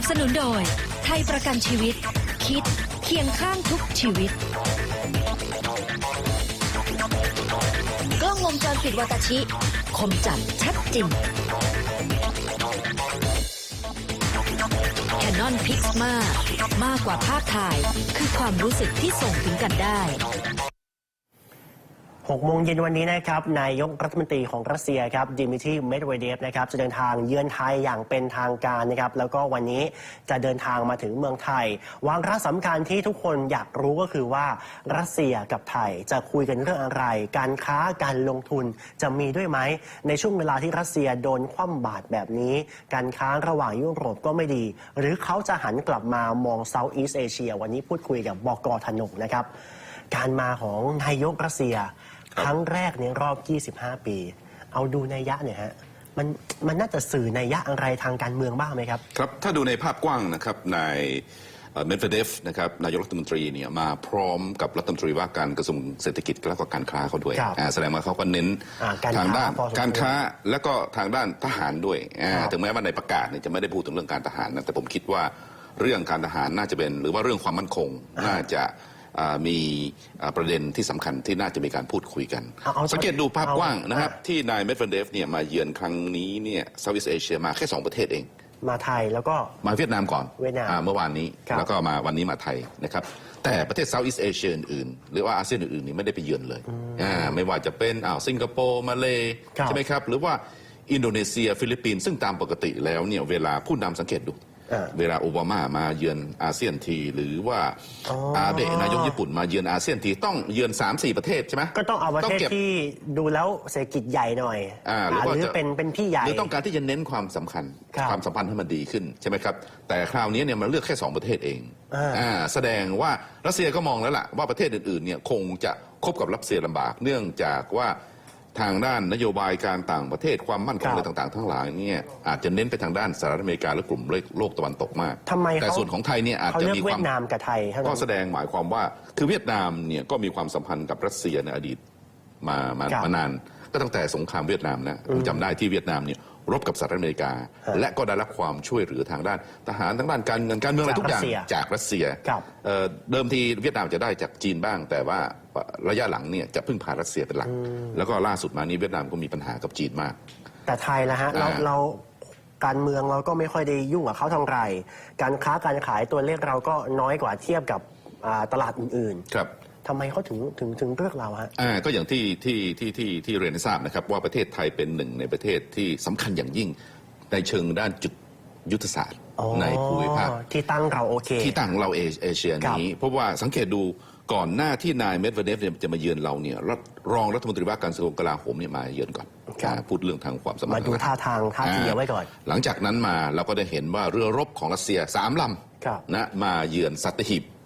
นับสนุนโดย ไทยประกันชีวิต คิดเคียงข้างทุกชีวิต กล้องวงจรปิดวาตาชิ คมจัดชัดจริง Canon Pixma มากกว่าภาพถ่าย คือความรู้สึกที่ส่งถึงกันได้ 6โมงเย็นวันนี้นะครับนายกรัฐมนตรีของรัสเซียครับดิมิทรีเมดเวเดฟนะครับจะเดินทางเยือนไทยอย่างเป็นทางการนะครับแล้วก็วันนี้จะเดินทางมาถึงเมืองไทย วางระสำคัญที่ทุกคนอยากรู้ก็คือว่ารัสเซียกับไทยจะคุยกันเรื่องอะไร การค้าการลงทุนจะมีด้วยไหม ในช่วงเวลาที่รัสเซียโดนคว่ำบาตรแบบนี้ การค้าระหว่างยุโรปก็ไม่ดี หรือเขาจะหันกลับมามองเซาท์อีสเอเชียวันนี้พูดคุยกับบอกธนงนะครับการมาของนายกรัสเซีย ครับครั้งแรกในรอบ 25 ปี เอาดูนัยยะเนี่ยฮะมันมันน่าจะสื่อนัยยะอะไรทางการเมืองบ้างไหมครับ ครับถ้าดูในภาพกว้างนะครับนายเมดเวเดฟนะครับนายกรัฐมนตรีเนี่ยมาพร้อมกับรัฐมนตรีว่าการกระทรวงเศรษฐกิจและก็การค้าเขาด้วยครับอ่าแสดงว่าเขาก็เน้นอ่าการทางด้านค้าพอสมควรการค้าและก็ทางด้านทหารด้วยอ่าครับถึงแม้ว่าในประกาศเนี่ยจะไม่ได้พูดถึงเรื่องการทหารนะแต่ผมคิดว่าเรื่องการทหารน่าจะเป็น หรือว่าเรื่องความมั่นคงน่าจะอ่า มีอ่าประเด็นที่สำคัญที่น่าจะมีการพูดคุยกันเอาเอาสังเกตดูภาพเอากว้างนะครับอ่าที่นายเมดเวเดฟเนี่ยมาเยือนครั้งนี้เนี่ยเซาท์อีสเอเชียมาแค่สองประเทศเอง มาไทยแล้วก็มาเวียดนามก่อนเวียดนามอ่เมื่อวานนี้ครับแล้วก็มาวันนี้มาไทยนะครับแต่ประเทศเซาท์อีสเอเชียอื่นๆหรือว่าอาเซียนอื่นๆนี่ไม่ได้ไปเยือนเลยอ่าไม่ว่าจะเป็นอ่าวสิงคโปร์มาเลครับใช่ไหมครับหรือว่าอินโดนีเซีย ฟิลิปปินส์ซึ่งตามปกติแล้วเนี่ยเวลาผู้นำสังเกตดูอ่า เวลาโอบามามาเยือนอาเซียนที หรือว่าอ๋อออาเบะนายกญี่ปุ่นมาเยือนอาเซียนทีต้องเยือน3-4ประเทศใช่ไหมก็ต้องเอาประเทศก็บที่ดูแล้วเศรษฐกิจใหญ่หน่อยอ่าหรืออ่าว่าหรือจะเป็นเป็นพี่ใหญ่หรือต้องการที่จะเน้นความสำคัญครับความสัมพันธ์ให้มันดีขึ้นใช่ไหมครับ แต่คราวนี้เนี่ยมันเลือกแค่ 2 ประเทศเองอ่าอ่าแสดงว่ารัสเซียก็มองแล้วล่ะว่าประเทศอื่นๆเนี่ยคงจะคบกับรัสเซียลำบากเนื่องจากว่า ทางด้านนโยบายการต่างประเทศความมั่นคงอะไรต่างๆ ทั้งหลายเนี่ยอาจจะเน้นไปทางด้านสหรัฐอเมริกาและกลุ่มโลกตะวันตกมากทำไมแต่เขาส่วนของไทยเนี่ยอาจเขาจะเลือกมีคเวีวายมดนามกับไทยเท่าก็นั้นแสดงหมายความว่าคือเวียดนามเนี่ยก็มีความสัมพันธ์กับรัสเซียในอดีตมามาครับมานาน ก็ตั้งแต่สงครามเวียดนามนะผมจำได้ที่เวียดนามเนี่ยรบกับสหรัฐอเมริกาฮะและก็ได้รับความช่วยเหลือทางด้าน ทหารทางด้านการเงินการเมืองอะไรทุกอย่างจากรัสเซียจากรัสเซียครับเอ่อเดิมทีเวียดนามจะได้จากจีนบ้าง แต่ว่า ระยะหลังเนี่ยจะพึ่งพารัสเซียเป็นหลัก แล้วก็ล่าสุดมานี้เวียดนามก็มีปัญหากับจีนมาก แต่ไทยละฮะเราอ่าเราการเมืองเราก็ไม่ค่อยได้ยุ่งกับเขาเทางไร การค้าการขายตัวเลขเราก็น้อยกว่าเทียบกับอ่าตลาดอื่นครับๆทำไมเขาถึงถึงถึงเลือกเราฮะอ่าก็อย่างที่ที่ที่ที่ที่เรียนให้ทราบนะครับ ว่าประเทศไทยเป็นหนึ่งในประเทศที่สำคัญอย่างยิ่งในเชิงด้านจุดยุทธศาสตร์อ๋อ ในภูมิภาคที่ตั้งเราโอเค ที่ตั้งของเราเอเอเชียครับนี้ เพราะว่าสังเกตดูก่อนหน้าที่นายเมดเวเดฟเนี่ยจะมาเยือนเราเนี่ยรัฐรองรัฐมนตรีว่าการกระทรวงกลาโหมเนี่ยมาเยือนก่อนครับอ่าพูดเรื่องทางความสัมพันธ์มาดูท่าทางท่าทีเอาไว้ก่อน หลังจากนั้นมาเราก็ได้เห็นว่าเรือรบของรัสเซียสามลครับำนะมาเยือนสัตหีบอ่า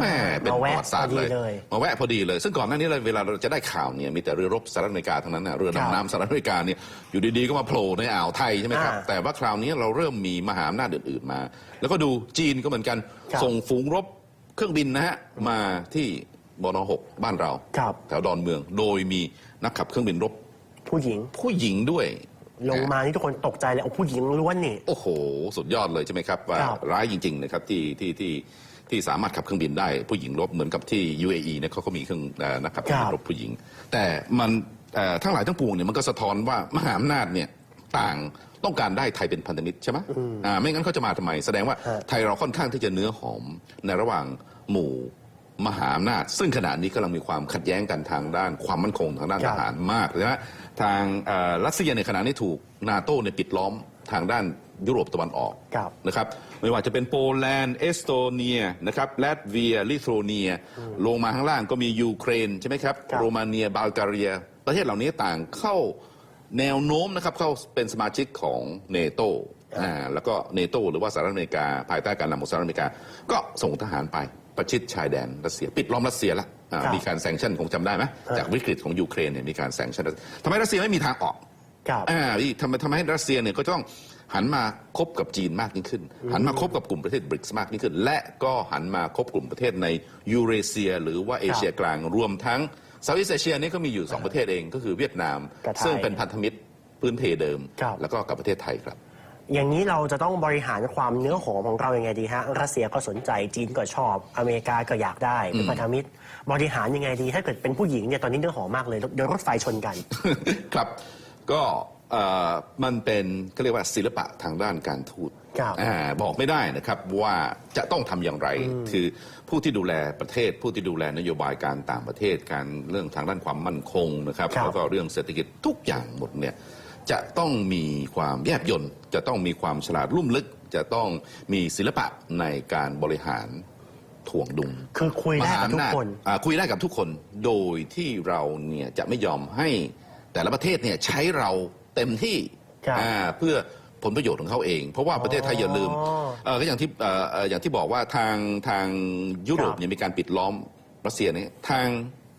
แม่เป็นมาประแวะวัติศาสตร์พอดีเลยเลย มาแวะพอดีเลย ซึ่งก่อนหน้านี้เลยเวลาเราจะได้ข่าวเนี่ยมีแต่เรือรบสหรัฐอเมริกาทั้งนั้นนะเรือครับดำน้ำสหรัฐอเมริกาเนี่ยอยู่ดีๆก็มาโผล่ในอ่าวไทยใช่ไหมครับอ่าแต่ว่าคราวนี้เราเริ่มมีมหาอำนาจอื่นๆมา แล้วก็ดูจีนก็เหมือนกันครับส่งฝูงรบเครื่องบินนะฮะมาที่บนหกบ้านเราครับแถวดอนเมือง โดยมีนักขับเครื่องบินรบ ผู้หญิง ผู้หญิงด้วยลงมานี่ทุกคนตกใจเลยโอ้ผู้หญิงล้วนนี่ โอ้โห สุดยอดเลยใช่ไหมครับว่าครับร้ายจริงๆนะครับที่ที่ที่ ที่สามารถขับเครื่องบินได้ผู้หญิงรบเหมือนกับที่ UAE เนี่ยเขาก็มีเครื่องเอ่อนักขับเครื่องบินรบผู้หญิง แต่มันเอ่อทั้งหลายทั้งปวงเนี่ยมันก็สะท้อนว่ามหาอำนาจเนี่ยต่างต้องการได้ไทยเป็นพันธมิตรใช่ไหมอ่าไม่งั้นเขาจะมาทำไม แสดงว่าฮะไทยเราค่อนข้างที่จะเนื้อหอมในระหว่างหมู่มหาอำนาจ ซึ่งขณะนี้กำลังมีความขัดแย้งกันทางด้านความมั่นคงทางด้านครัทบหารมากนะฮะทางเอ่อรัสเซียในขณะนี้ถูกนาโต้ในยปิดล้อมทางด้าน ยุโรปตะวันออกครับนะครับไม่ว่าจะเป็นโปแลนด์เอสโตเนียนะครับแลตเวียลิทัวเนีย ลงมาข้างล่างก็มียูเครนใช่ไหมครับครับโรมาเนียบัลแกเรีย ประเทศเหล่านี้ต่างเข้าแนวโน้มนะครับเข้าเป็นสมาชิกของเนโตอ่าแล้วก็เนโตหรือว่าสหรัฐอเมริกา ภายใต้การนำของสหรัฐอเมริกา ก็ส่งทหารไปประชิดชายแดนรัสเซีย ปิดล้อมรัสเซียละอ่าครับมีการแซงชั่นคงจำได้ไหมครับจากวิกฤตของยูเครนเนี่ยมีการแซงชั่นทำไมรัสเซียไม่มีทางออกครับอ่านี่ทำไมทำให้รัสเซียเนี่ยก็ต้อง หันมาคบกับจีนมากยิ่งขึ้น หันมาคบกับกลุ่มประเทศบริกส์มากยิ่งขึ้น และก็หันมาคบกลุ่มประเทศในยูเรเซีย หรือว่าเอเชียกลางรวมทั้งเซาท์อีสเอเชียนี่ก็มีอยู่ 2 ประเทศเองก็คือเวียดนามกับไทยซึ่งเป็นพันธมิตรพื้นเพเดิมครับแล้วก็กับประเทศไทยครับ อย่างนี้เราจะต้องบริหารความเนื้อหอมของเรายังไงดีฮะรัสเซียก็สนใจจีนก็ชอบ อเมริกาก็อยากได้เป็นพันธมิตร บริหารยังไงดี ถ้าเกิดเป็นผู้หญิงเนี่ยตอนนี้เนื้อหอมมากเลยเดินรถไฟชนกัน ครับก็ เอ่อมันเป็นก็เรียกว่าศิลปะทางด้านการทูตครับอ่าบอกไม่ได้นะครับว่าจะต้องทำอย่างไร คือผู้ที่ดูแลประเทศ ผู้ที่ดูแลนโยบายการต่างประเทศ การเรื่องทางด้านความมั่นคงนะครับครับ แล้วก็เรื่องเศรษฐกิจทุกอย่างหมดเนี่ยจะต้องมีความแยบยลจะต้องมีความฉลาดลุ่มลึก จะต้องมีศิลปะในการบริหารถ่วงดุล คือคุยได้กับทุกคน มหาอำาจอ่าคุยได้กับทุกคนโดยที่เราเนี่ยจะไม่ยอมให้แต่ละประเทศเนี่ยใช้เรา เต็มที่ครับอ่าเพื่อผลประโยชน์ของเขาเอง เพราะว่าประเทศไทยอย่าลืมอ๋อเอ่อก็อย่างที่เอ่อเอ่ออย่างที่บอกว่าทางทางยุโรปครับเนี่ยมีการปิดล้อมรัสเซียเนี่ยทาง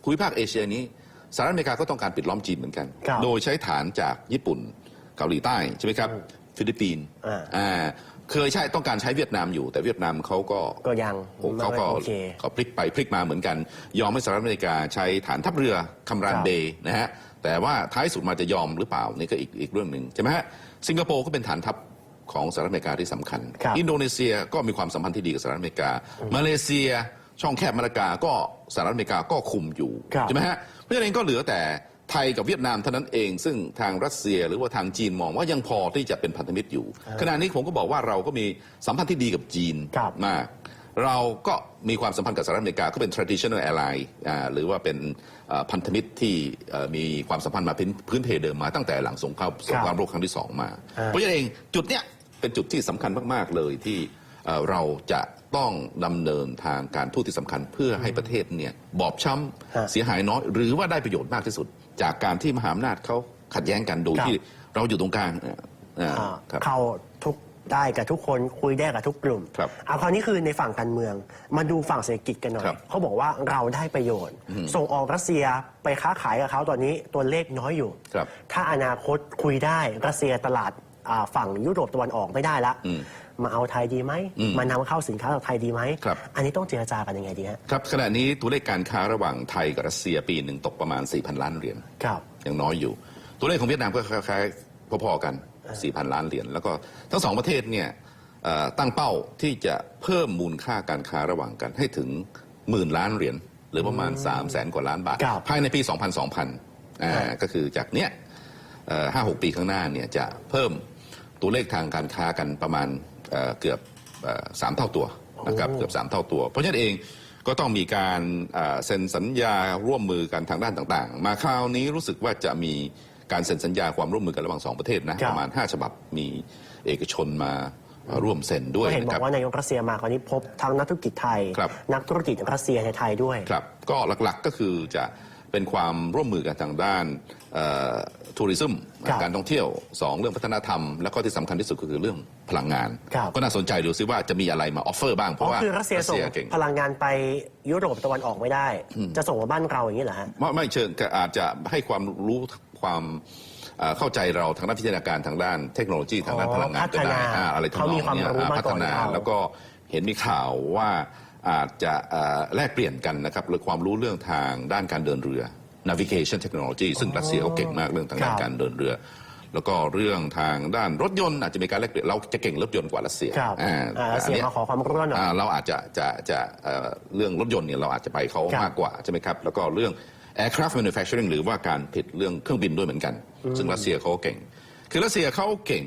ภูมิภาคเอเชียนี้สหรัฐอเมริกาก็ต้องการปิดล้อมจีนเหมือนกัน ครับโดยใช้ฐานจากญี่ปุ่นเกาหลีใต้ใช่ไหมครับฟิลิปปินส์อ่า อ่าเคยใช้ต้องการใช้เวียดนามอยู่ แต่เวียดนามเขาก็ ก็ยังโอ้เขาก็โอเค เขาพลิกไปพลิกมาเหมือนกัน ยอมให้สหรัฐอเมริกาใช้ฐานทัพเรือคำรานครับเบย์นะฮะ แต่ว่าท้ายสุดมาจะยอมหรือเปล่านี่ก็อีกอีกเรื่องหนึ่งใช่ไหมฮะสิงคโปร์ก็เป็นฐานทัพของสหรัฐอเมริกาที่สำคัญครับอินโดนีเซียก็มีความสัมพันธ์ที่ดีกับสหรัฐอเมริกา มาเลเซียช่องแคบมาลากาก็สหรัฐอเมริกาก็คุมอยู่ครับใช่ไหมฮะเพราะฉะนั้นก็เหลือแต่ไทยกับเวียดนามเท่านั้นเอง ซึ่งทางรัสเซียหรือว่าทางจีนมองว่ายังพอที่จะเป็นพันธมิตรอยู่ ขณะนี้ผมก็บอกว่าเราก็มีสัมพันธ์ที่ดีกับจีนครับมาก เราก็มีความสัมพันธ์กับสหรัฐอเมริกา ก็เป็น traditional ally อ่าหรือว่าเป็นเอ่อพันธมิตรที่เอ่อมีความสัมพันธ์มาเป็นพื้นเพเดิมมาตั้งแต่หลังสงครามสงครามโลกครั้งที่สองมาอ่าเพราะฉะนั้นเองจุดเนี้ยเป็นจุดที่สำคัญมาก ๆ เลยที่เอ่อเราจะต้องดำเนินทางการทูตที่สำคัญเพื่อให้ประเทศเนี่ยบอบช้ฮะำเสียหายน้อย หรือว่าได้ประโยชน์มากที่สุด จากการที่มหาอำนาจเขาขัดแย้งกันโดยครับที่เราอยู่ตรงกลางเอ่ออ่าอ่าครับเข้าทุก ได้กับทุกคนคุยได้กับทุกกลุ่มครับเอาคราวนี้คือในฝั่งการเมือง มาดูฝั่งเศรษฐกิจกันหน่อยครับเขาบอกว่าเราได้ประโยชน์ ส่งออกรัสเซียไปค้าขายกับเขาตอนนี้ตัวเลขน้อยอยู่ ครับถ้าอนาคตคุยได้รัสเซียตลาดอ่าฝั่งยุโรปตะวันออกไม่ได้ละอืมมาเอาไทยดีไหมอืมมานำเข้าสินค้าจากไทยดีไหมครับ อันนี้ต้องเจรจากันยังไงดีฮะครับขณะนี้ตัวเลขการค้าระหว่างไทยกับรัสเซียปีหนึ่งตกประมาณ 4,000 ล้านเหรียญครับ ยังน้อยอยู่ ตัวเลขของเวียดนามก็คล้ายๆพอๆกัน 4,000 ล้านเหรียญแล้วก็ทั้งสองประเทศเนี่ยเอ่อตั้งเป้าที่จะเพิ่มมูลค่าการค้าระหว่างกันให้ถึงหมื่นล้านเหรียญหรือประมาณ 3 0 0แสนกว่าล้านบาทครับภายในปี 2,000 2,000อ่าก็คือจากเนี้ยห้าหกปีข้างหน้าเนี่ยจะเพิ่มตัวเลขทางการค้ากันประมาณเอ่อเกือบเอ่อสามเท่าตัวนะครับโอ้เกือบสามเท่าตัว เพราะฉะนั้นเองก็ต้องมีการเอ่อเซ็นสัญญาร่วมมือกันทางด้านต่าง ๆ มาคราวนี้รู้สึกว่าจะมี การเซ็นสัญญาความร่วมมือกันระหว่างสองประเทศนะ ครับ ประมาณ 5 ฉบับมีเอกชนมาเอ่อร่วมเซ็นด้วยก็เห็นบนะอครักบ ว่านายกรัสเซียมาคราวนี้พบทั้งนักธุรกิจไทย ครับ นักธุรกิจรัสเซียในไทยด้วย ครับก็หลักๆก็คือจะเป็นความร่วมมือกันทางด้านทัวริซึมครับการท่องเที่ยวสองเรื่องพัฒนธรรม แล้วก็ที่สำคัญที่สุดก็คือเรื่องพลังงาน ครับก็น่าสนใจดูซิว่าจะมีอะไรมาออฟเฟอร์บ้าง เพอ๋อราะว่าคือรัสเซียส่งเก่ง พลังงานไปยุโรปตะวันออกไม่ได้ จะส่งมาบ้านเราอย่างนี้เหรอฮะ ไม่ไม่เชิงแต่อาจจะให้ความรู้ ความเอ่อเข้าใจเราทางด้านวิทยาการทางด้านเทคโนโลยีทางด้านอ๋อพลังงานก็ได้พัฒนาอ่าอะไรทำนเขาองมีความเนี้ยรู้อ่ามาพัก่ฒอนนาเราแล้วก็เห็นมีข่าวว่าอาจจะเอ่อแลกเปลี่ยนกันนะครับหรือความรู้เรื่องทางด้านการเดินเรือ navigation technology ซึ่งรัสเซียเขาเก่งมากเรื่องทางด้านครับการเดินเรือ แล้วก็เรื่องทางด้านรถยนต์อาจจะมีการแลกเปลี่ยนเราจะเก่งรถยนต์กว่ารัสเซียครับอ่าอ่ารัสเซียอันนี้ยมาขอความรู้หน่อยอ่าเราอาจจะจะจะเอ่อเรื่องรถยนต์เนี่ยเราอาจจะไปเขาครับมากกว่าใช่ไหมครับแล้วก็เรื่อง aircraft manufacturing หรือว่าการผลิตเรื่องเครื่องบินด้วยเหมือนกัน ซึ่งรัสเซียเขาก็เก่ง คือรัสเซียเขาเก่ง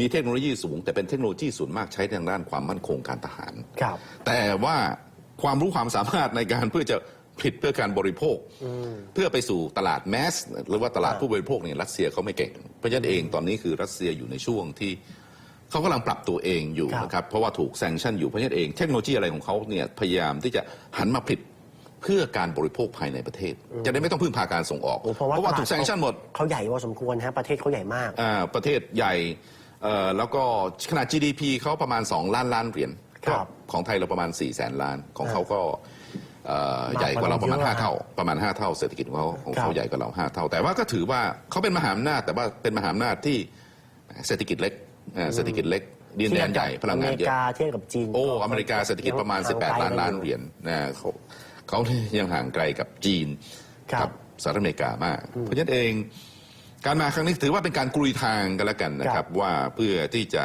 มีเทคโนโลยีสูง แต่เป็นเทคโนโลยีส่วนมากใช้ทางด้านความมั่นคงการทหาร ครับ แต่ว่าความรู้ความสามารถในการเพื่อจะผลิตเพื่อการบริโภค เพื่อไปสู่ตลาดแมสหรือว่าตลาดอ่าผู้บริโภคเนี่ยรัสเซียเขาไม่เก่ง เพราะฉะนั้นเองตอนนี้คือรัสเซียอยู่ในช่วงที่เขากำลังปรับตัวเองอยู่ครับ นะครับเพราะว่าถูกแซงชั่นอยู่เพราะฉะนั้นเองเทคโนโลยีอะไรของเขาเนี่ยพยายามที่จะหันมาผลิต เพื่อการบริโภคภายในประเทศ จะได้ไม่ต้องพึ่งพาการส่งออก โอ้เพราะว่าถูกแซงชั่นหมด เขาใหญ่พอสมควรฮะประเทศเขาใหญ่มาก อ่าประเทศใหญ่เอ่อแล้วก็ขนาด GDP เขาประมาณ 2 ล้านล้านเหรียญครับก็ของไทยเราประมาณ 4 แสนล้านของเขาก็เอ่อมากกว่าใหญ่กว่าเราประมาณเยอะ5เท่า ประมาณ 5 เท่าเศรษฐกิจของเขาของครัเขาบใหญ่กว่าเรา 5 เท่า แต่ว่าก็ถือว่าเขาเป็นมหาอำนาจแต่ว่าเป็นมหาอำนาจที่เศรษฐกิจเล็กอ่าเศรษฐกิจเล็กดินแดนใหญ่พลังงานเยอเมริอะกาเทียบกับจีนโอ้ อเมริกาเศรษฐกิจประมาณ 18 ล้านล้านเหรียญนะเขา เขายังห่างไกลกับจีนครับ กัสหรัฐอเมริกามาก เพราะฉะนั้นเองการมาครั้งนี้ถือว่าเป็นการกลุยทางกันแล้วกันนะคครัรับบว่าเพื่อที่จะ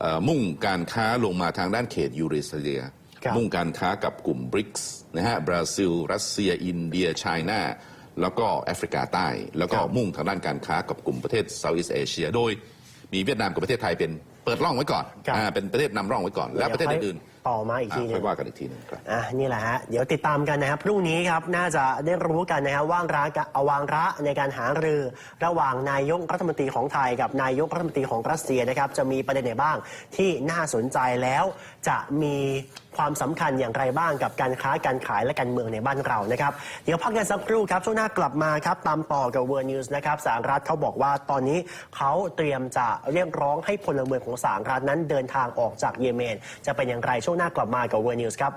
เอ่อมุ่งการค้าลงมาทางด้านเขตยูเรเซีย ครับ มุ่งการค้ากับกลุ่มบริกส์นะฮะบราซิล รัสเซีย อินเดียไชน่าแล้วก็แอฟริกาใต้ แล้วก็ครับมุ่งทางด้านการค้ากับกลุ่มประเทศเซาท์อีสเอเชีย โดยมีเวียดนามกับประเทศไทยเป็นเปิดร่องไว้ก่อนครับ อ่าเป็นประเทศนำร่องไว้ก่อน แล้วประเทศอื่น ต่อมาอีกๆทีอ่าหนึค่องยว่ากันอีกทีหนึงครับ อะนี่แหละฮะ เดี๋ยวติดตามกันนะครับ พรุ่งนี้ครับ น่าจะได้รู้กันนะครับว่างระกะเอาวางระในการหารือ ระหว่างนายกรัฐมนตรีของไทยกับนายกรัฐมนตรีของรัสเซียนะครับ จะมีประเด็นไหนบ้างที่น่าสนใจแล้ว จะมีความสำคัญอย่างไรบ้างกับการค้าการขายและการเมืองในบ้านเรานะครับ เดี๋ยวพักกันสักครู่ครับ ช่วงหน้ากลับมาครับ ตามต่อกับ World News นะครับสหรัฐเขาบอกว่าตอนนี้เขาเตรียมจะเรียกร้องให้พลเมืองของสหรัฐนั้นเดินทางออกจากเยเมน จะเป็นอย่างไรช่วงหน้ากลับมากับเวอร์นิวส์ครับ